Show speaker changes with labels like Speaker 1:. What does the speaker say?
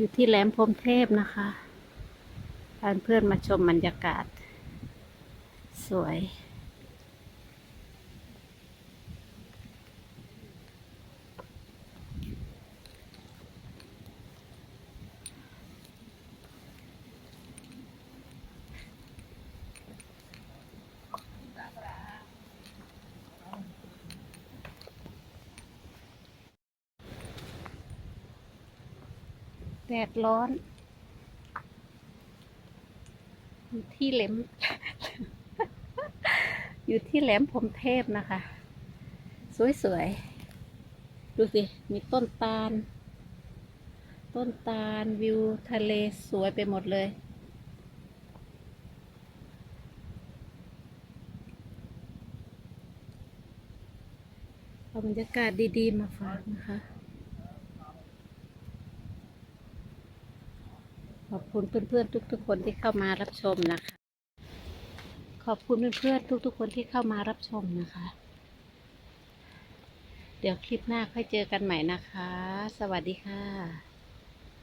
Speaker 1: อยู่ที่แหลมพรมเทพนะคะพาเพื่อนมาชมบรรยากาศ สวย แดดร้อน อยู่ที่แหลม อยู่ที่แหลมพรมเทพนะคะ สวยๆ ดูสิ มีต้นตาล ต้นตาลวิวทะเลสวยไปหมดเลยเอาบรรยากาศดี ๆ มาฝากนะคะ ขอบคุณเพื่อนๆทุก ๆ คนที่เข้ามารับชมนะคะ ขอบคุณเพื่อนๆทุก ๆ คนที่เข้ามารับชมนะคะ เดี๋ยวคลิปหน้าค่อยเจอกันใหม่นะคะ สวัสดีค่ะ